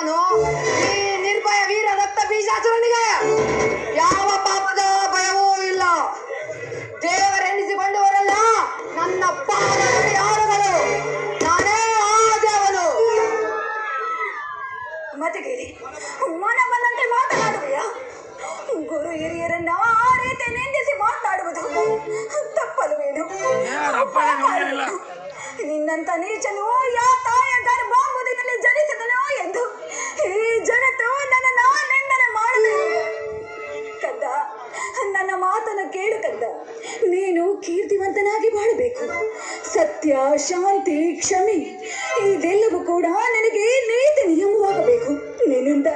ದೇವನು ಈ ನಿರ್ಭಯ ವೀರ ರಕ್ತ ಬೀಜಾಚರನಿಗೆ ಯಾವ ಪಾಪದ ಭಯವೂ ಇಲ್ಲ. ದೇವರೆನಿಸಿಕೊಂಡವರೆಲ್ಲ ನನ್ನ ಪಾದದ ಯಾರುಗಳು? ನಾನೇ ಆ ದೇವನು. ಮತ್ತೆ ಕೇಳಿ ಮನ ಬಂದಂತೆ ಮಾತನಾಡುವೆಯಾ? ಗುರು ಹಿರಿಯರನ್ನ ಆ ರೀತಿ ನಿಂದಿಸಿ ಮಾತನಾಡುವುದು ತಪ್ಪಲ್ವೇನು ನಿನ್ನಂತ ನೀಚನು ಯಾ ತಾಯ ಗರ್ಭಾಂಬುದಿನಲ್ಲಿ ಜನಿಸಿದನು ಎಂದು ಈ ಜಗತ್ತು ನನ್ನ ನಿಂದನೆ ಮಾಡಬೇಕು ಕದ್ದ ನನ್ನ ಮಾತನ್ನು ಕೇಳು ಕದ್ದ ನೀನು ಕೀರ್ತಿವಂತನಾಗಿ ಬಾಳಬೇಕು. ಸತ್ಯ, ಶಾಂತಿ, ಕ್ಷಮೆ, ಇದೆಲ್ಲವೂ ಕೂಡ ನನಗೆ ನೀತಿ ನಿಯಮವಾಗಬೇಕು. ನಿನ್ನಿಂದ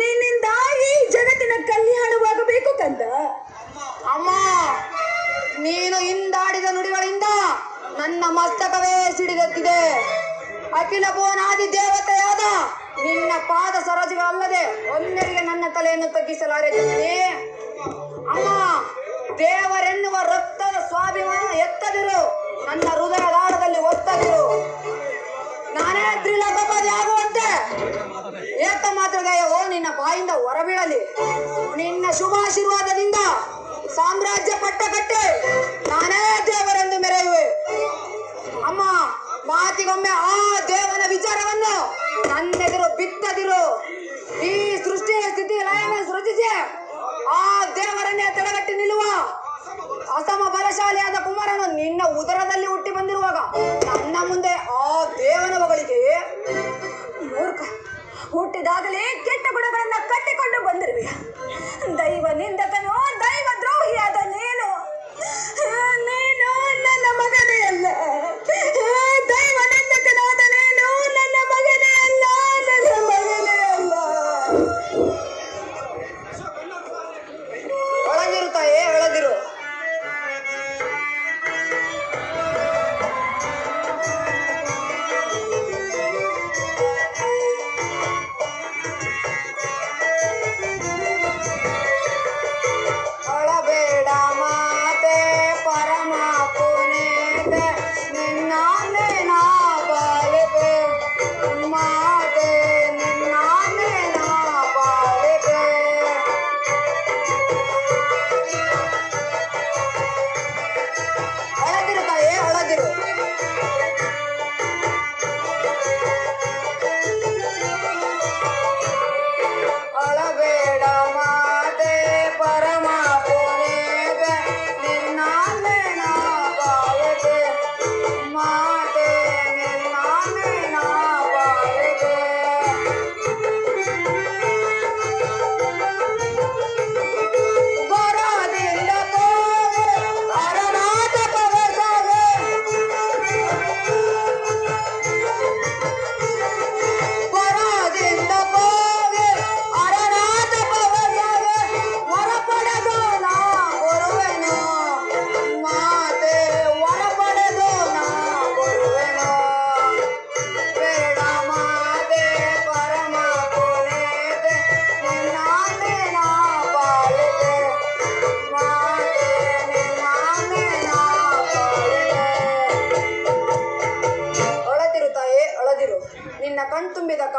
ನಿನ್ನಿಂದ ಈ ಜಗತ್ತಿನ ಕಲ್ಯಾಣವಾಗಬೇಕು ಕಂದ. ಅಮ್ಮ, ನೀನು ಹಿಂದಾಡಿದ ನುಡಿಗಳಿಂದ ನನ್ನ ಮಸ್ತಕವೇ ಸಿಡಿದತ್ತಿದೆ ಅಖಿಲ ಭುವನಾದಿ ದೇವತೆಯಾದ ನಿನ್ನ ಪಾದ ಸರೋಜಗಳಲ್ಲದೆ ಒಂದರಿಗೆ ನನ್ನ ತಲೆಯನ್ನು ತಗ್ಗಿಸಲಾರೆ ಜನನಿ ಅಮ್ಮ, ದೇವರೆನ್ನುವ ರಕ್ತದ ಸ್ವಾಭಿಮಾನ ಎತ್ತದಿರು. ನನ್ನ ಹೃದಯದಾಳದಲ್ಲಿ ಒತ್ತದಿರು. ನಾನೇ ತ್ರಿಲೋಕಪತಿ ಆಗುವಂತೆ. ಏಕ ಓ ನಿನ್ನ ಬಾಯಿಂದ ಹೊರಬೀಳಲಿ. ನಿನ್ನ ಶುಭಾಶೀರ್ವಾದದಿಂದ ಸಾಮ್ರಾಜ್ಯ ಪಟ್ಟ ಕಟ್ಟಿ ನಾನೇ ದೇವರೆಂದು ಮೆರೆಯುವೆ. ಅಮ್ಮ, ಮಾತಿಗೊಮ್ಮೆ ಆ ದೇವನ ವಿಚಾರವನ್ನು ನನ್ನೆದುರು ಅಸಮ ಬಲಶಾಲಿಯಾದ ಕುಮಾರನು ನಿನ್ನ ಉದರದಲ್ಲಿ ಹುಟ್ಟಿ ಬಂದಿರುವಾಗ ನನ್ನ ಮುಂದೆ ಆ ದೇವನ ಮಗಳಿಗೆ ಮೂರ್ಖ ಹುಟ್ಟಿದಾಗಲೇ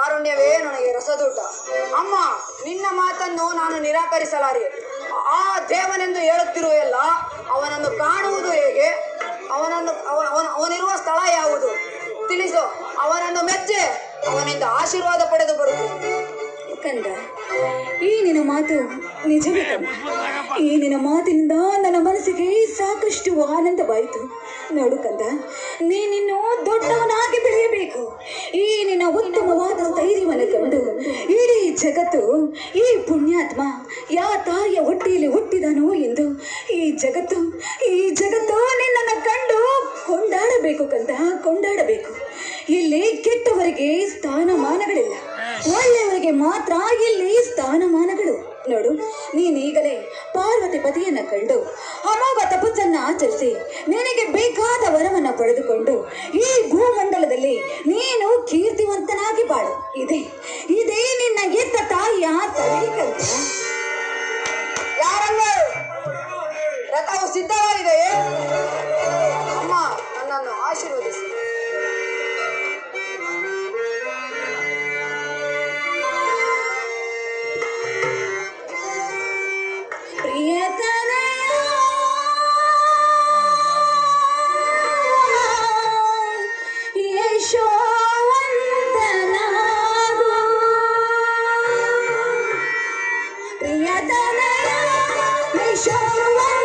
ಕಾರುಣ್ಯವೇ ನನಗೆ ರಸದೂಟ. ಅಮ್ಮ, ನಿನ್ನ ಮಾತನ್ನು ನಾನು ನಿರಾಕರಿಸಲಾರೆ. ಆ ದೇವನೆಂದು ಹೇಳುತ್ತಿರುವೆಯಲ್ಲ, ಅವನನ್ನು ಕಾಣುವುದು ಹೇಗೆ? ಅವನನ್ನು, ಅವನ, ಅವನ- ಅವನಿರುವ ಸ್ಥಳ ಯಾವುದು? ತಿಳಿಸು, ಅವನನ್ನು ಮೆಚ್ಚೆ, ಅವನಿಂದ ಆಶೀರ್ವಾದ ಪಡೆದು ಬರುತ್ತೇನೆ ಕಂದ. ಈ ನಿನ್ನ ಮಾತು ನಿಜವೇ ಕಂದ. ಈ ನಿನ್ನ ಮಾತಿನಿಂದ ನನ್ನ ಮನಸ್ಸಿಗೆ ಸಾಕಷ್ಟು ಆನಂದವಾಯಿತು. ನೋಡು ಕಂದ, ನೀನಿನ್ನು ದೊಡ್ಡವನಾಗಿ ಬೆಳೆಯಬೇಕು. ಈ ನಿನ್ನ ಉತ್ತಮವಾದ ಸ್ಥೈರ್ಯವನ್ನು ಕಂಡು ಇಡೀ ಜಗತ್ತು ಈ ಪುಣ್ಯಾತ್ಮ ಯಾ ತಾಯಿಯ ಹೊಟ್ಟೆಯಲ್ಲಿ ಹುಟ್ಟಿದನೋ ಎಂದು ಈ ಜಗತ್ತು ಈ ಜಗತ್ತು ನಿನ್ನನ್ನು ಕಂಡು ಕೊಂಡಾಡಬೇಕು ಕಂದ, ಕೊಂಡಾಡಬೇಕು. ಇಲ್ಲಿ ಕೆಟ್ಟವರಿಗೆ ಸ್ಥಾನಮಾನಗಳಿಲ್ಲ. ಮಾತ್ರ ಇಲ್ಲಿ ಸ್ಥಾನಮಾನಗಳು. ನೋಡು, ನೀನೀಗಲೇ ಪಾರ್ವತಿ ಪತಿಯನ್ನ ಕಂಡು ಅಮೋಘ ತಪಸ್ಸನ್ನ ಆಚರಿಸಿ ನಿನಗೆ ಬೇಕಾದ ವರವನ್ನ ಪಡೆದುಕೊಂಡು ಈ ಭೂಮಂಡಲದಲ್ಲಿ ನೀನು ಕೀರ್ತಿವಂತನಾಗಿ ಬಾಳು. ಇದೇ. nation